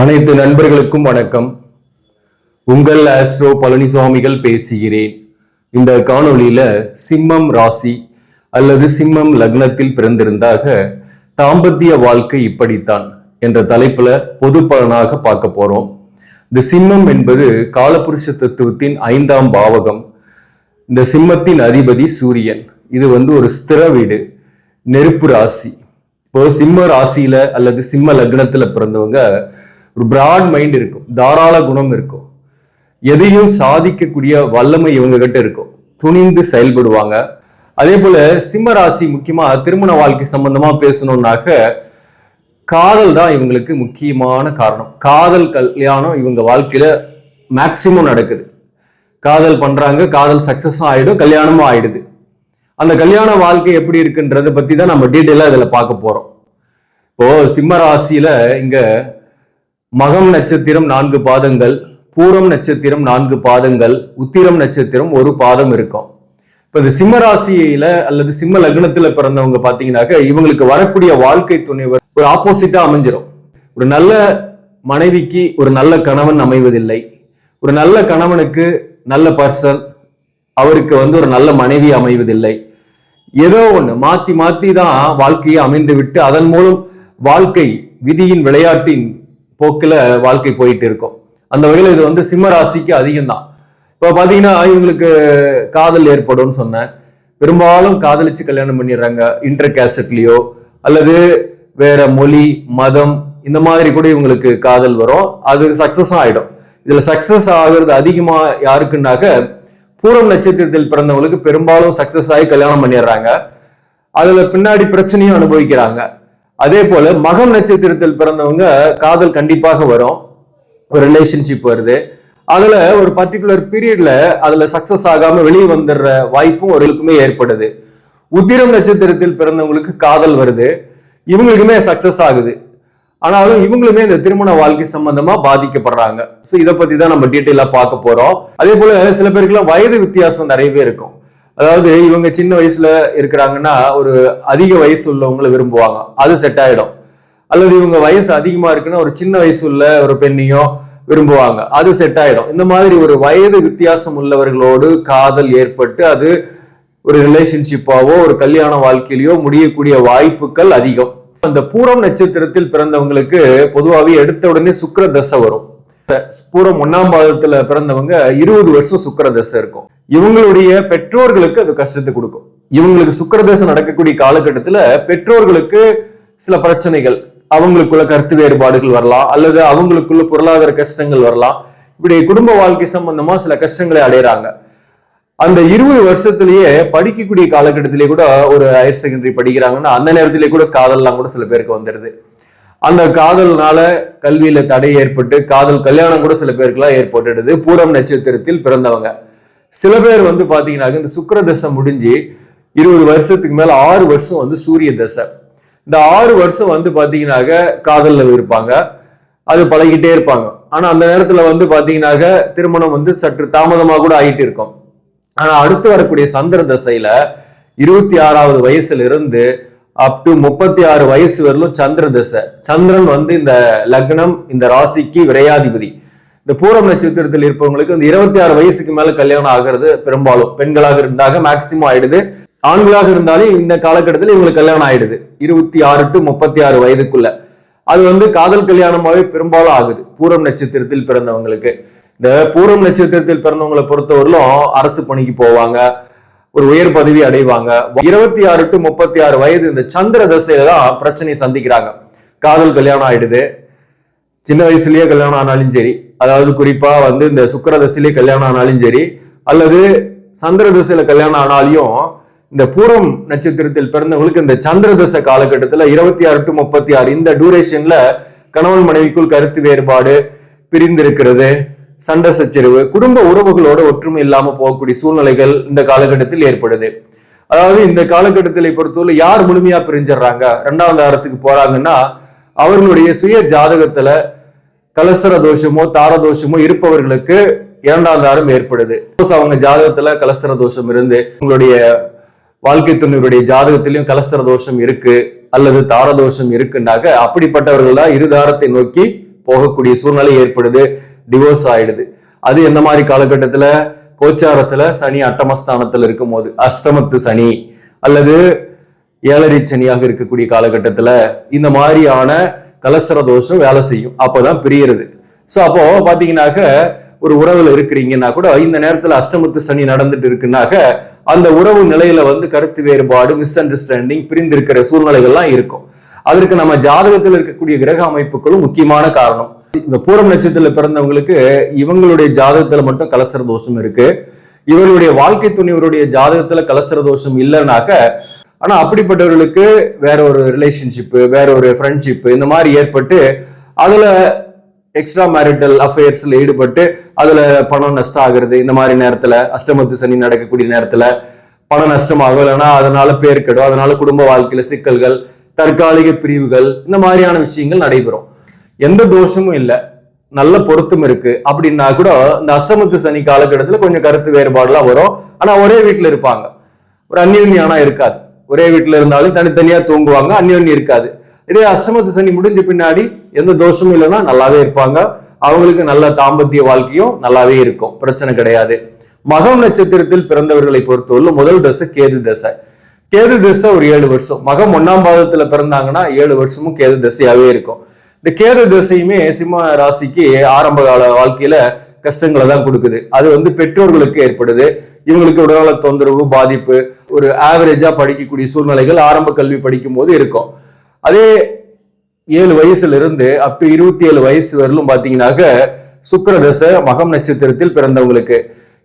அனைத்து நண்பர்களுக்கும் வணக்கம். உங்கள் ஆஸ்ட்ரோ பழனிசுவாமிகள் பேசுகிறேன். இந்த காணொளியில சிம்மம் ராசி அல்லது சிம்மம் லக்னத்தில் பிறந்திருந்தாக தாம்பத்திய வாழ்க்கை இப்படித்தான் என்ற தலைப்புல பொது பலனாக பார்க்க போறோம். இந்த சிம்மம் என்பது காலபுருஷ தத்துவத்தின் ஐந்தாம் பாவகம். இந்த சிம்மத்தின் அதிபதி சூரியன். இது வந்து ஒரு ஸ்திர வீடு நெருப்பு ராசி. இப்போ சிம்ம ராசியில அல்லது சிம்ம லக்னத்துல பிறந்தவங்க ஒரு பிராட் மைண்ட் இருக்கும் தாராள குணம் இருக்கும். எதையும் சாதிக்கக்கூடிய வல்லமை இவங்க கிட்ட இருக்கும். துணிந்து செயல்படுவாங்க. அதே போல சிம்ம ராசி முக்கியமா திருமண வாழ்க்கை சம்பந்தமா பேசணும்னாக்க காதல் தான் இவங்களுக்கு முக்கியமான காரணம். காதல் கல்யாணம் இவங்க வாழ்க்கையில மேக்சிமம் நடக்குது. காதல் பண்றாங்க காதல் சக்சஸும் ஆயிடும் கல்யாணமும் ஆயிடுது. அந்த கல்யாண வாழ்க்கை எப்படி இருக்குன்றத பத்தி தான் நம்ம டீட்டெயிலாக இதில் பார்க்க போறோம். இப்போ சிம்ம ராசியில இங்க மகம் நட்சத்திரம் நான்கு பாதங்கள் பூரம் நட்சத்திரம் நான்கு பாதங்கள் உத்திரம் நட்சத்திரம் ஒரு பாதம் இருக்கும். இப்போ இந்த சிம்ம ராசியில அல்லது சிம்ம லக்னத்துல பிறந்தவங்க பார்த்தீங்கன்னாக்க இவங்களுக்கு வரக்கூடிய வாழ்க்கை துணைவர் ஒரு ஆப்போசிட்டா அமைஞ்சிடும் ஒரு நல்ல மனைவிக்கு ஒரு நல்ல கணவன் அமைவதில்லை. ஒரு நல்ல கணவனுக்கு நல்ல பர்சன் அவருக்கு வந்து ஒரு நல்ல மனைவி அமைவதில்லை. ஏதோ ஒன்று மாற்றி மாற்றி தான் வாழ்க்கையை அமைந்து விட்டு அதன் மூலம் வாழ்க்கை விதியின் விளையாட்டின் போக்கில் வாழ்க்கை போயிட்டு இருக்கும். அந்த வகையில் இது வந்து சிம்ம ராசிக்கு அதிகம் தான் இப்போ பார்த்தீங்கன்னா இவங்களுக்கு காதல் ஏற்படும்னு சொன்னேன். பெரும்பாலும் காதலிச்சு கல்யாணம் பண்ணிடுறாங்க. இன்டர் கேசட்லயோ அல்லது வேற மொழி மதம் இந்த மாதிரி கூட இவங்களுக்கு காதல் வரும். அது சக்ஸஸும் ஆகிடும் இதில் சக்சஸ் ஆகிறது அதிகமாக யாருக்குன்னாக்க பூரம் நட்சத்திரத்தில் பிறந்தவங்களுக்கு பெரும்பாலும் சக்சஸ் ஆகி கல்யாணம் பண்ணிடுறாங்க. அதில் பின்னாடி பிரச்சனையும் அனுபவிக்கிறாங்க. அதே போல மகம் நட்சத்திரத்தில் பிறந்தவங்க காதல் கண்டிப்பாக வரும். ஒரு ரிலேஷன்ஷிப் வருது. அதுல ஒரு பர்டிகுலர் பீரியட்ல அதுல சக்சஸ் ஆகாம வெளியே வந்துடுற வாய்ப்பும் ஒருவருக்குமே ஏற்படுது. உத்திரம் நட்சத்திரத்தில் பிறந்தவங்களுக்கு காதல் வருது. இவங்களுக்குமே சக்சஸ் ஆகுது. ஆனாலும் இவங்களுமே இந்த திருமண வாழ்க்கை சம்பந்தமா பாதிக்கப்படுறாங்க. ஸோ இதை பத்தி தான் நம்ம டீட்டெயிலாக பார்க்க போறோம். அதே போல சில பேருக்குலாம் வயது வித்தியாசம் நிறையவே இருக்கும். அதாவது இவங்க சின்ன வயசுல இருக்கிறாங்கன்னா ஒரு அதிக வயசு உள்ளவங்களை விரும்புவாங்க. அது செட் ஆயிடும். அல்லது இவங்க வயசு அதிகமா இருக்குன்னா ஒரு சின்ன வயசு உள்ள ஒரு பெண்ணையோ விரும்புவாங்க. அது செட் ஆயிடும். இந்த மாதிரி ஒரு வயது வித்தியாசம் உள்ளவர்களோடு காதல் ஏற்பட்டு அது ஒரு ரிலேஷன்ஷிப்பாவோ ஒரு கல்யாண வாழ்க்கையிலயோ முடியக்கூடிய வாய்ப்புகள் அதிகம். அந்த பூரம் நட்சத்திரத்தில் பிறந்தவங்களுக்கு பொதுவாகவே எடுத்த உடனே சுக்கர தசை வரும். பூரம் ஒன்னாம் மாதத்துல பிறந்தவங்க இருபது வருஷம் சுக்கர தசை இருக்கும். இவங்களுடைய பெற்றோர்களுக்கு அது கஷ்டத்தை கொடுக்கும். இவங்களுக்கு சுக்கரதேசம் நடக்கக்கூடிய காலகட்டத்தில் பெற்றோர்களுக்கு சில பிரச்சனைகள் அவங்களுக்குள்ள கருத்து வேறுபாடுகள் வரலாம் அல்லது அவங்களுக்குள்ள பொருளாதார கஷ்டங்கள் வரலாம். இப்படி குடும்ப வாழ்க்கை சம்பந்தமா சில கஷ்டங்களை அடையிறாங்க. அந்த இருபது வருஷத்திலேயே படிக்கக்கூடிய காலகட்டத்திலேயே கூட ஒரு ஹையர் செகண்டரி படிக்கிறாங்கன்னா அந்த நேரத்திலே கூட காதல்லாம் கூட சில பேருக்கு வந்துடுது அந்த காதல்னால கல்வியில தடை ஏற்பட்டு காதல் கல்யாணம் கூட சில பேருக்குலாம் ஏற்பட்டுடுது. பூரம் நட்சத்திரத்தில் பிறந்தவங்க. சில பேர் வந்து பாத்தீங்கன்னா இந்த சுக்கர தசை முடிஞ்சு இருபது வருஷத்துக்கு மேல ஆறு வருஷம் வந்து சூரிய தசை. இந்த ஆறு வருஷம் வந்து பார்த்தீங்கன்னாக்க காதலில் இருப்பாங்க. அது பழகிட்டே இருப்பாங்க. ஆனால் அந்த நேரத்தில் வந்து பார்த்தீங்கன்னாக்க திருமணம் வந்து சற்று தாமதமாக கூட ஆகிட்டு இருக்கும். ஆனால் அடுத்து வரக்கூடிய சந்திர தசையில இருபத்தி ஆறாவது வயசுல இருந்து அப் டு முப்பத்தி ஆறு வயசு வரலும் சந்திர தசை. சந்திரன் வந்து இந்த லக்னம் இந்த ராசிக்கு விரையாதிபதி. இந்த பூரம் நட்சத்திரத்தில் இருப்பவங்களுக்கு இந்த இருபத்தி ஆறு வயசுக்கு மேல கல்யாணம் ஆகிறது பெரும்பாலும் பெண்களாக இருந்தாக மேக்சிமம் ஆயிடுது. ஆண்களாக இருந்தாலும் இந்த காலகட்டத்தில் இவங்களுக்கு கல்யாணம் ஆயிடுது. இருபத்தி ஆறு டு முப்பத்தி ஆறு வயதுக்குள்ள. அது வந்து காதல் கல்யாணமாவே பெரும்பாலும் ஆகுது. பூரம் நட்சத்திரத்தில் பிறந்தவங்களுக்கு. இந்த பூரம் நட்சத்திரத்தில் பிறந்தவங்களை பொறுத்தவரையிலும் அரசு பணிக்கு போவாங்க. ஒரு உயர் பதவி அடைவாங்க. இருபத்தி ஆறு டு முப்பத்தி ஆறு வயது இந்த சந்திர தசையில தான் பிரச்சனையை சந்திக்கிறாங்க. காதல் கல்யாணம் ஆயிடுது. சின்ன வயசுலயே கல்யாணம் ஆனாலும் சரி. அதாவது குறிப்பா வந்து இந்த சுக்கர தசையிலே கல்யாணம் ஆனாலும் சரி அல்லது சந்திர தசையில கல்யாணம் ஆனாலையும் இந்த பூரம் நட்சத்திரத்தில் பிறந்தவங்களுக்கு இந்த சந்திர தசை காலகட்டத்துல இருபத்தி ஆறு டு முப்பத்தி ஆறு இந்த டூரேஷன்ல கணவன் மனைவிக்குள் கருத்து வேறுபாடு பிரிந்திருக்கிறது. சண்டை சச்சரவு குடும்ப உறவுகளோட ஒற்றுமை இல்லாம போகக்கூடிய சூழ்நிலைகள் இந்த காலகட்டத்தில் ஏற்படுது. அதாவது இந்த காலகட்டத்தில் பொறுத்தவரை யார் முழுமையா பிரிஞ்சிடுறாங்க? ரெண்டாவது வாரத்துக்கு போறாங்கன்னா அவர்களுடைய சுய ஜாதகத்துல கலசர தோஷமோ தார தோஷமோ இருப்பவர்களுக்கு இரண்டாம் தாரம் ஏற்படுது. அவங்க ஜாதகத்துல கலசர தோஷம் இருந்து உங்களுடைய வாழ்க்கை துணையுடைய ஜாதகத்திலையும் கலஸ்தர தோஷம் இருக்கு அல்லது தாரதோஷம் இருக்குன்னாக்க அப்படிப்பட்டவர்கள் தான் இருதாரத்தை நோக்கி போகக்கூடிய சூழ்நிலை ஏற்படுது டிவோர்ஸ் ஆயிடுது. அது எந்த மாதிரி காலகட்டத்துல? கோச்சாரத்துல சனி அட்டமஸ்தானத்துல இருக்கும் போது அஷ்டமத்து சனி அல்லது ஏழரை சனியாக இருக்கக்கூடிய காலகட்டத்தில் இந்த மாதிரியான கலசர தோஷம் வேலை செய்யும். அப்போதான் பிரியறது. ஸோ அப்போ பார்த்தீங்கன்னாக்க ஒரு உறவுல இருக்கிறீங்கன்னா கூட இந்த நேரத்தில் அஷ்டமத்து சனி நடந்துட்டு இருக்குனாக்க அந்த உறவு நிலையில வந்து கருத்து வேறுபாடு மிஸ் அண்டர்ஸ்டாண்டிங் பிரிந்திருக்கிற சூழ்நிலைகள்லாம் இருக்கும். அதற்கு நம்ம ஜாதகத்தில் இருக்கக்கூடிய கிரக அமைப்புகளும் முக்கியமான காரணம். இந்த பூரம் நட்சத்திரத்தில் பிறந்தவங்களுக்கு இவங்களுடைய ஜாதகத்தில் மட்டும் கலசர தோஷம் இருக்கு. இவருடைய வாழ்க்கை துணைவருடைய ஜாதகத்தில் கலசர தோஷம் இல்லைனாக்க ஆனால் அப்படிப்பட்டவர்களுக்கு வேற ஒரு ரிலேஷன்ஷிப்பு வேற ஒரு ஃப்ரெண்ட்ஷிப்பு இந்த மாதிரி ஏற்பட்டு அதில் எக்ஸ்ட்ரா மேரிட்டல் அஃபேர்ஸில் ஈடுபட்டு அதில் பணம் நஷ்டம் ஆகுறது இந்த மாதிரி நேரத்தில் அஷ்டமத்து சனி நடக்கக்கூடிய நேரத்தில் பணம் நஷ்டமாகும் இல்லைன்னா அதனால பேர் கெடும் அதனால குடும்ப வாழ்க்கையில் சிக்கல்கள் தற்காலிக பிரிவுகள் இந்த மாதிரியான விஷயங்கள் நடைபெறும். எந்த தோஷமும் இல்லை. நல்ல பொருத்தம் இருக்கு. அப்படின்னா கூட இந்த அஷ்டமத்து சனி காலகட்டத்தில் கொஞ்சம் கருத்து வேறுபாடுலாம் வரும். ஆனால் ஒரே வீட்டில் இருப்பாங்க. ஒரு அந்யோன்யம் இருக்காது. ஒரே வீட்டில் இருந்தாலும் தனித்தனியாக தூங்குவாங்க அந்யோன்யம் இருக்காது. இதே அஷ்டமத்து சனி முடிஞ்ச பின்னாடி எந்த தோஷமும் இல்லைன்னா நல்லாவே இருப்பாங்க. அவங்களுக்கு நல்ல தாம்பத்திய வாழ்க்கையும் நல்லாவே இருக்கும். பிரச்சனை கிடையாது. மகம் நட்சத்திரத்தில் பிறந்தவர்களை பொறுத்தவரை முதல் தசை கேது தசை. கேது தசை ஒரு ஏழு வருஷம். மகம் ஒன்னாம் பாதத்துல பிறந்தாங்கன்னா ஏழு வருஷமும் கேது தசையாவே இருக்கும். இந்த கேது தசையுமே சிம்ம ராசிக்கு ஆரம்ப கால வாழ்க்கையில கஷ்டங்களை தான் கொடுக்குது. அது வந்து பெற்றோர்களுக்கு ஏற்படுது. இவங்களுக்கு உடல்நல தொந்தரவு பாதிப்பு ஒரு ஆவரேஜா படிக்கக்கூடிய சூழ்நிலைகள் ஆரம்ப கல்வி படிக்கும் போது இருக்கும். அதே ஏழு வயசுல இருந்து அப் இருபத்தி ஏழு வயசு வரலும் பாத்தீங்கன்னாக்க சுக்கரதசை மகம் நட்சத்திரத்தில் பிறந்தவங்களுக்கு.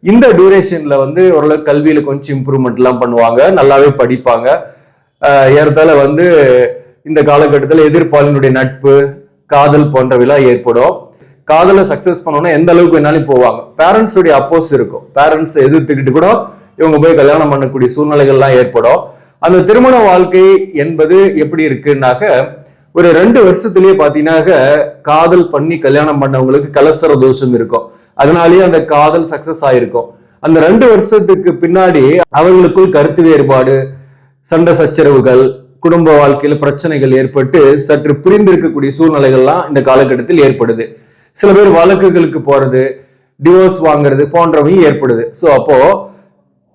இந்த டியூரேஷன்ல வந்து ஓரளவுக்கு கல்வியில கொஞ்சம் இம்ப்ரூவ்மெண்ட் எல்லாம் பண்ணுவாங்க. நல்லாவே படிப்பாங்க. ஏறத்தால வந்து இந்த காலகட்டத்தில் எதிர்ப்பாளினுடைய நட்பு காதல் போன்றவைலாம் ஏற்படும். காதலை சக்சஸ் பண்ணோன்னா எந்த அளவுக்கு வேணாலும் போவாங்க. பேரண்ட்ஸுடைய அப்போஸ் இருக்கும். பேரண்ட்ஸ் எதிர்த்துக்கிட்டு கூட இவங்க போய் கல்யாணம் பண்ணக்கூடிய சூழ்நிலைகள்லாம் ஏற்படும். அந்த திருமண வாழ்க்கை என்பது எப்படி இருக்குன்னாக்க ஒரு ரெண்டு வருஷத்துலயே பாத்தீங்கன்னாக்க காதல் பண்ணி கல்யாணம் பண்ணவங்களுக்கு கலசர தோஷம் இருக்கும். அதனாலேயே அந்த காதல் சக்சஸ் ஆயிருக்கும். அந்த ரெண்டு வருஷத்துக்கு பின்னாடி அவங்களுக்குள் கருத்து வேறுபாடு சண்டை சச்சரவுகள் குடும்ப வாழ்க்கையில் பிரச்சனைகள் ஏற்பட்டு சற்று புரிந்திருக்கக்கூடிய சூழ்நிலைகள்லாம் இந்த காலகட்டத்தில் ஏற்படுது. சில பேர் வழக்குகளுக்கு போறது டிவோர்ஸ் வாங்குறது போன்றவையும் ஏற்படுது. ஸோ அப்போ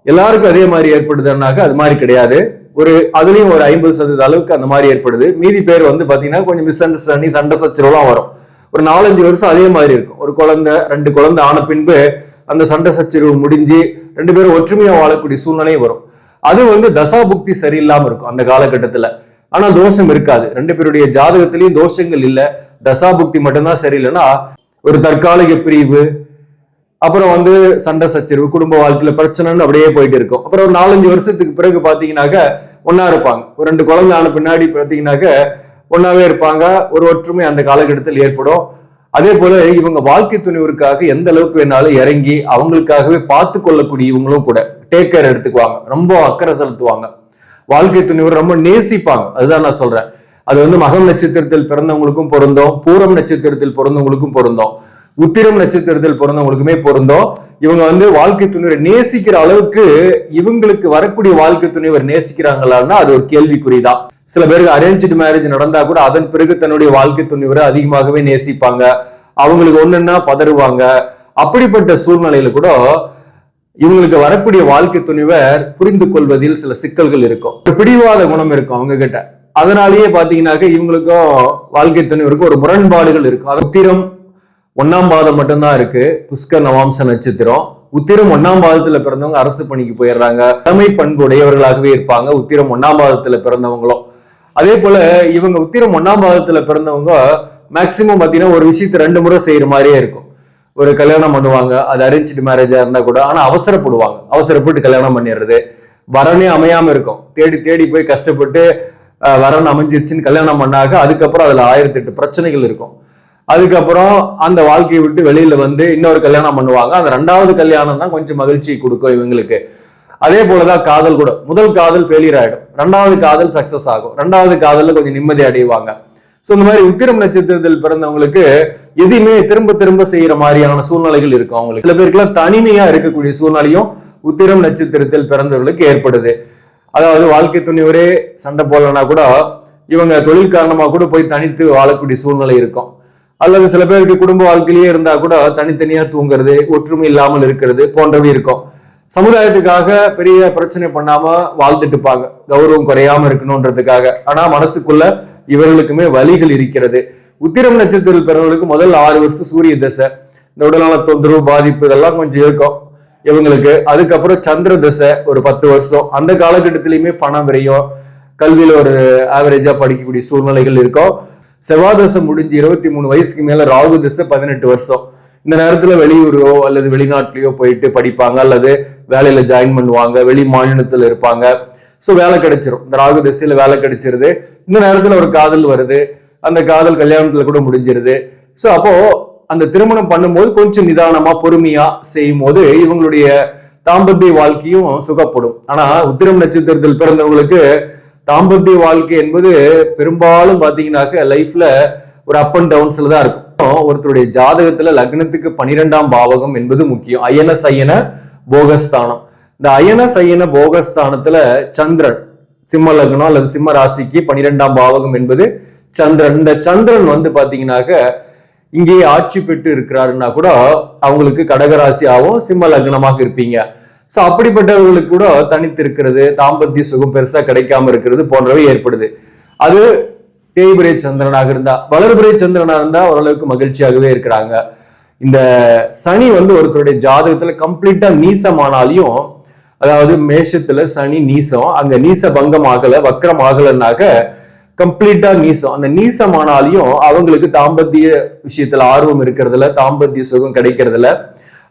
எல்லாருக்கும் அதே மாதிரி ஏற்படுதுன்னாக்கா அது மாதிரி கிடையாது. ஒரு அதுலயும் ஒரு ஐம்பது சதவீத அளவுக்கு அந்த மாதிரி ஏற்படுது. மீதி பேர் வந்து பாத்தீங்கன்னா கொஞ்சம் மிஸ் அண்டர்ஸ்டாண்டிங் சண்டை சச்சரவுலாம் வரும். ஒரு நாலஞ்சு வருஷம் அதே மாதிரி இருக்கும். ஒரு குழந்தை ரெண்டு குழந்தை ஆன பின்பு அந்த சண்டை சச்சரவு முடிஞ்சு ரெண்டு பேரும் ஒற்றுமையா வாழக்கூடிய சூழ்நிலையும் வரும். அது வந்து தசாபுக்தி சரியில்லாம இருக்கும் அந்த காலகட்டத்துல. ஆனா தோஷம் இருக்காது. ரெண்டு பேருடைய ஜாதகத்திலையும் தோஷங்கள் இல்ல. தசாபுக்தி மட்டும்தான் சரியில்லைன்னா ஒரு தற்காலிக பிரிவு அப்புறம் வந்து சண்டை சச்சரவு குடும்ப வாழ்க்கையில பிரச்சனைன்னு அப்படியே போயிட்டு இருக்கும். அப்புறம் ஒரு நாலஞ்சு வருஷத்துக்கு பிறகு பாத்தீங்கன்னாக்க ஒன்னா இருப்பாங்க. ஒரு ரெண்டு குழந்தை ஆன பின்னாடி பாத்தீங்கன்னாக்க ஒன்னாவே இருப்பாங்க. ஒரு ஒற்றுமை அந்த காலகட்டத்தில் ஏற்படும். அதே போல இவங்க வாழ்க்கை துணிவருக்காக எந்த அளவுக்கு வேணாலும் இறங்கி அவங்களுக்காகவே பார்த்து கொள்ளக்கூடியவங்களும் கூட டேக் கேர் எடுத்துக்குவாங்க. ரொம்ப அக்கறை செலுத்துவாங்க. வாழ்க்கை துணிவர் ரொம்ப நேசிப்பாங்க. அதுதான் நான் சொல்றேன். அது வந்து மகம் நட்சத்திரத்தில் பிறந்தவங்களுக்கும் பொருந்தும் பூரம் நட்சத்திரத்தில் பிறந்தவங்களுக்கும் பொருந்தும் உத்திரம் நட்சத்திரத்தில் பிறந்தவங்களுக்குமே பொருந்தும். இவங்க வந்து வாழ்க்கை துணிவரை நேசிக்கிற அளவுக்கு இவங்களுக்கு வரக்கூடிய வாழ்க்கை துணிவர் நேசிக்கிறாங்களான்னா அது ஒரு கேள்விக்குறிதான். சில பேருக்கு அரேஞ்சு மேரேஜ் நடந்தா கூட அதன் பிறகு தன்னுடைய வாழ்க்கை துணிவரை அதிகமாகவே நேசிப்பாங்க. அவங்களுக்கு ஒண்ணுன்னா பதறுவாங்க. அப்படிப்பட்ட சூழ்நிலையில கூட இவங்களுக்கு வரக்கூடிய வாழ்க்கை துணிவர் புரிந்து கொள்வதில் சில சிக்கல்கள் இருக்கும். ஒரு பிடிவாத குணம் இருக்கும் அவங்க கிட்ட அதனாலேயே பாத்தீங்கன்னாக்க இவங்களுக்கும் வாழ்க்கை துணிவருக்கும் ஒரு முரண்பாடுகள் இருக்கும். அது உத்திரம் ஒன்னாம் பாதம் மட்டும்தான் இருக்கு. புஷ்கர் நவாம்ச நட்சத்திரம். உத்திரம் ஒன்னாம் பாதத்துல பிறந்தவங்க அரசு பணிக்கு போயிடுறாங்க. தலைமை பண்பு உடையவர்களாகவே இருப்பாங்க. உத்திரம் ஒன்னாம் பாதத்துல பிறந்தவங்களும். அதே போல இவங்க உத்திரம் ஒன்னாம் பாதத்துல பிறந்தவங்க மேக்சிமம் பாத்தீங்கன்னா ஒரு விஷயத்த ரெண்டு முறை செய்யற மாதிரியே இருக்கும். ஒரு கல்யாணம் பண்ணுவாங்க. அது அரேஞ்சு மேரேஜாக இருந்தால் கூட ஆனால் அவசரப்படுவாங்க. அவசரப்பட்டு கல்யாணம் பண்ணிடுறது. வரனே அமையாமல் இருக்கும். தேடி தேடி போய் கஷ்டப்பட்டு வரன் அமைஞ்சிருச்சுன்னு கல்யாணம் பண்ணாக்க அதுக்கப்புறம் அதில் ஆயிரத்தி எட்டு பிரச்சனைகள் இருக்கும். அதுக்கப்புறம் அந்த வாழ்க்கையை விட்டு வெளியில் வந்து இன்னொரு கல்யாணம் பண்ணுவாங்க. அந்த ரெண்டாவது கல்யாணம் தான் கொஞ்சம் மகிழ்ச்சி கொடுக்கும் இவங்களுக்கு. அதே போலதான் காதல் கூட. முதல் காதல் ஃபெயிலியர் ஆகிடும் ரெண்டாவது காதல் சக்சஸ் ஆகும். ரெண்டாவது காதலில் கொஞ்சம் நிம்மதி அடைவாங்க. ஸோ இந்த மாதிரி உத்திரம் நட்சத்திரத்தில் பிறந்தவங்களுக்கு எதையுமே திரும்ப திரும்ப செய்யற மாதிரியான சூழ்நிலைகள் இருக்கும் அவங்களுக்கு. சில பேருக்குலாம் தனிமையா இருக்கக்கூடிய சூழ்நிலையும் உத்திரம் நட்சத்திரத்தில் பிறந்தவர்களுக்கு ஏற்படுது. அதாவது வாழ்க்கை துணிவரே சண்டை போடலனா கூட இவங்க தொழில் காரணமா கூட போய் தனித்து வாழக்கூடிய சூழ்நிலை இருக்கும். அல்லது சில பேருக்கு குடும்ப வாழ்க்கையிலேயே இருந்தா கூட தனித்தனியா தூங்குறது ஒற்றுமை இல்லாமல் இருக்கிறது போன்றவை இருக்கும். சமுதாயத்துக்காக பெரிய பிரச்சனை பண்ணாம வாழ்ந்துட்டு இருப்பாங்க கௌரவம் குறையாம இருக்கணும்ன்றதுக்காக ஆனா மனசுக்குள்ள இவர்களுக்குமே வழிகள் இருக்கிறது. உத்திரம் நட்சத்திரத்தில் பிறவர்களுக்கு முதல் ஆறு வருஷம் சூரிய தசை. இந்த உடல்நல தொந்தரவு பாதிப்பு இதெல்லாம் கொஞ்சம் இருக்கும். இவங்களுக்கு அதுக்கப்புறம் சந்திர தசை ஒரு பத்து வருஷம். அந்த காலகட்டத்திலயுமே பணம் விரையும். கல்வியில ஒரு ஆவரேஜா படிக்கக்கூடிய சூழ்நிலைகள் இருக்கும். செவ்வாய் தசை முடிஞ்சு இருபத்தி மூணு வயசுக்கு மேல ராகு தசை பதினெட்டு வருஷம். இந்த நேரத்துல வெளியூரோ அல்லது வெளிநாட்டிலயோ போயிட்டு படிப்பாங்க அல்லது வேலையில ஜாயின் பண்ணுவாங்க வெளி மாநிலத்துல இருப்பாங்க. ஸோ வேலை கிடைச்சிரும். இந்த ராகு திசையில வேலை கிடைச்சிருது. இந்த நேரத்துல ஒரு காதல் வருது. அந்த காதல் கல்யாணத்துல கூட முடிஞ்சிருது. ஸோ அப்போ அந்த திருமணம் பண்ணும்போது கொஞ்சம் நிதானமா பொறுமையா செய்யும் போது இவங்களுடைய தாம்பத்திய வாழ்க்கையும் சுகப்படும். ஆனா உத்திரம் நட்சத்திரத்தில் பிறந்தவங்களுக்கு தாம்பத்திய வாழ்க்கை என்பது பெரும்பாலும் பாத்தீங்கன்னாக்க லைஃப்ல ஒரு அப் அண்ட் டவுன்ஸ்ல தான் இருக்கும். ஒருத்தருடைய ஜாதகத்துல லக்னத்துக்கு பனிரெண்டாம் பாவகம் என்பது முக்கியம். அயன சயன போகஸ்தானம். இந்த அயன சயன போகஸ்தானத்துல சந்திரன் சிம்ம லக்னம் அல்லது சிம்ம ராசிக்கு பனிரெண்டாம் பாவகம் என்பது சந்திரன். இந்த சந்திரன் வந்து பாத்தீங்கன்னாக்க இங்கேயே ஆட்சி பெற்று இருக்கிறாருன்னா கூட அவங்களுக்கு கடகராசியாகவும் சிம்ம லக்னமாக இருப்பீங்க. ஸோ அப்படிப்பட்டவர்களுக்கு கூட தனித்து இருக்கிறது தாம்பத்திய சுகம் பெருசா கிடைக்காம இருக்கிறது போன்றவை ஏற்படுது. அது தேய்பிரை சந்திரனாக இருந்தா வளர்பிரை சந்திரனா இருந்தா ஓரளவுக்கு மகிழ்ச்சியாகவே இருக்கிறாங்க. இந்த சனி வந்து ஒருத்தருடைய ஜாதகத்துல கம்ப்ளீட்டா நீசமானாலையும் அதாவது மேஷத்துல சனி நீசம் அங்க நீச பங்கம் ஆகல வக்கரம் ஆகலன்னாக்க கம்ப்ளீட்டா நீசம். அந்த நீசமானாலையும் அவங்களுக்கு தாம்பத்திய விஷயத்துல ஆர்வம் இருக்கிறதுல தாம்பத்திய சுகம் கிடைக்கிறதுல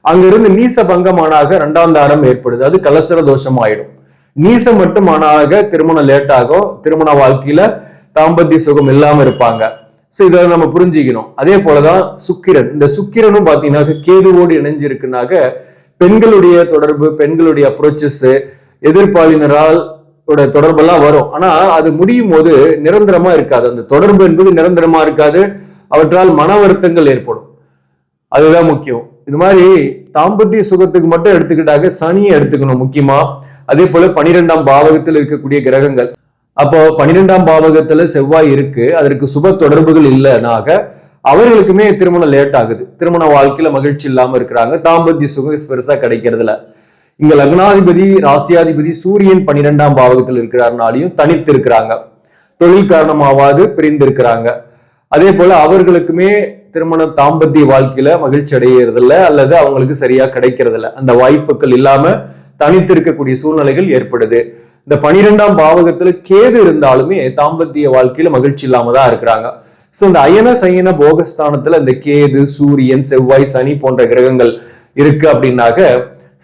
அங்கிருந்து நீச பங்கமானாக ரெண்டாம் தாரம் ஏற்படுது. அது கலசர தோஷம் ஆயிடும் நீசம் மட்டும் ஆனாக திருமணம் லேட் ஆகும். திருமண வாழ்க்கையில தாம்பத்திய சுகம் இல்லாம இருப்பாங்க. ஸோ இதை நம்ம புரிஞ்சுக்கணும். அதே போலதான் சுக்கிரன். இந்த சுக்கிரனும் பார்த்தீங்கன்னாக்க கேதுவோடு இணைஞ்சிருக்குனாக்க பெண்களுடைய தொடர்பு பெண்களுடைய அப்ரோச்சஸ் எதிர்ப்பாளினரால் தொடர்பெல்லாம் வரும். ஆனா அது முடியும் போது நிரந்தரமா இருக்காது. அந்த தொடர்பு என்பது நிரந்தரமா இருக்காது. அவற்றால் மன வருத்தங்கள் ஏற்படும். அதுதான் முக்கியம். இது மாதிரி தாம்பத்திய சுகத்துக்கு மட்டும் எடுத்துக்கிட்டாக்க சனியை எடுத்துக்கணும் முக்கியமா. அதே போல பனிரெண்டாம் பாவகத்தில் இருக்கக்கூடிய கிரகங்கள். அப்போ பனிரெண்டாம் பாவகத்துல செவ்வாய் இருக்கு. அதற்கு சுப தொடர்புகள் இல்லைனாக அவர்களுக்குமே திருமணம் லேட் ஆகுது. திருமண வாழ்க்கையில மகிழ்ச்சி இல்லாம இருக்கிறாங்க. தாம்பத்திய சுகம் பெருசா கிடைக்கிறதுல இங்க லக்னாதிபதி ராசியாதிபதி சூரியன் பன்னிரெண்டாம் பாவகத்தில் இருக்கிறாருனாலையும் தனித்து இருக்கிறாங்க தொழில் காரணமாவது பிரிந்து இருக்கிறாங்க அதே போல அவர்களுக்குமே திருமண தாம்பத்திய வாழ்க்கையில மகிழ்ச்சி அடையிறதில்ல அல்லது அவங்களுக்கு சரியா கிடைக்கிறதில்ல. அந்த வாய்ப்புகள் இல்லாம தனித்து இருக்கக்கூடிய சூழ்நிலைகள் ஏற்படுது. இந்த பனிரெண்டாம் பாவகத்துல கேது இருந்தாலுமே தாம்பத்திய வாழ்க்கையில மகிழ்ச்சி இல்லாம தான் இருக்கிறாங்க. சோ இந்த அயன சயன போகஸ்தானத்துல இந்த கேது சூரியன் செவ்வாய் சனி போன்ற கிரகங்கள் இருக்கு அப்படின்னாக்க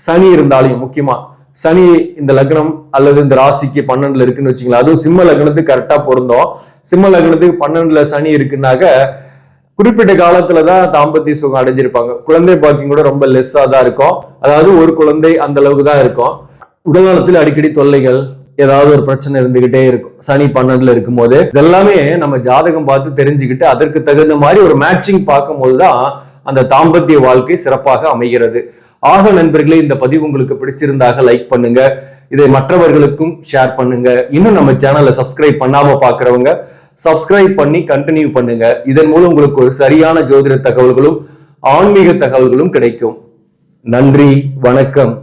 சனி இருந்தாலும் முக்கியமா சனி இந்த லக்னம் அல்லது இந்த ராசிக்கு பன்னெண்டுல இருக்குன்னு வச்சுங்களேன் அதுவும் சிம்ம லக்னத்துக்கு கரெக்டா பொருந்தோம். சிம்ம லக்னத்துக்கு பன்னெண்டுல சனி இருக்குன்னாக்க குறிப்பிட்ட காலத்துல தான் தாம்பத்திய சுகம் அடைஞ்சிருப்பாங்க. குழந்தை பாக்கியம் கூட ரொம்ப லெஸ்ஸா தான் இருக்கும். அதாவது ஒரு குழந்தை அந்த அளவுக்கு தான் இருக்கும். உடல்நலத்தில் அடிக்கடி தொல்லைகள் ஏதாவது ஒரு பிரச்சனை இருந்துகிட்டே இருக்கும். சனி பன்னெண்டுல இருக்கும் போது இதெல்லாமே நம்ம ஜாதகம் பார்த்து தெரிஞ்சுக்கிட்டு அதற்கு தகுந்த மாதிரி ஒரு மேட்சிங் பார்க்கும் போதுதான் அந்த தாம்பத்திய வாழ்க்கை சிறப்பாக அமைகிறது. ஆக நண்பர்களே இந்த பதிவு உங்களுக்கு பிடிச்சிருந்தாக லைக் பண்ணுங்க. இதை மற்றவர்களுக்கும் ஷேர் பண்ணுங்க. இன்னும் நம்ம சேனலை சப்ஸ்கிரைப் பண்ணாம பாக்குறவங்க சப்ஸ்கிரைப் பண்ணி கண்டினியூ பண்ணுங்க. இதன் மூலம் உங்களுக்கு ஒரு சரியான ஜோதிட தகவல்களும் ஆன்மீக தகவல்களும் கிடைக்கும். நன்றி வணக்கம்.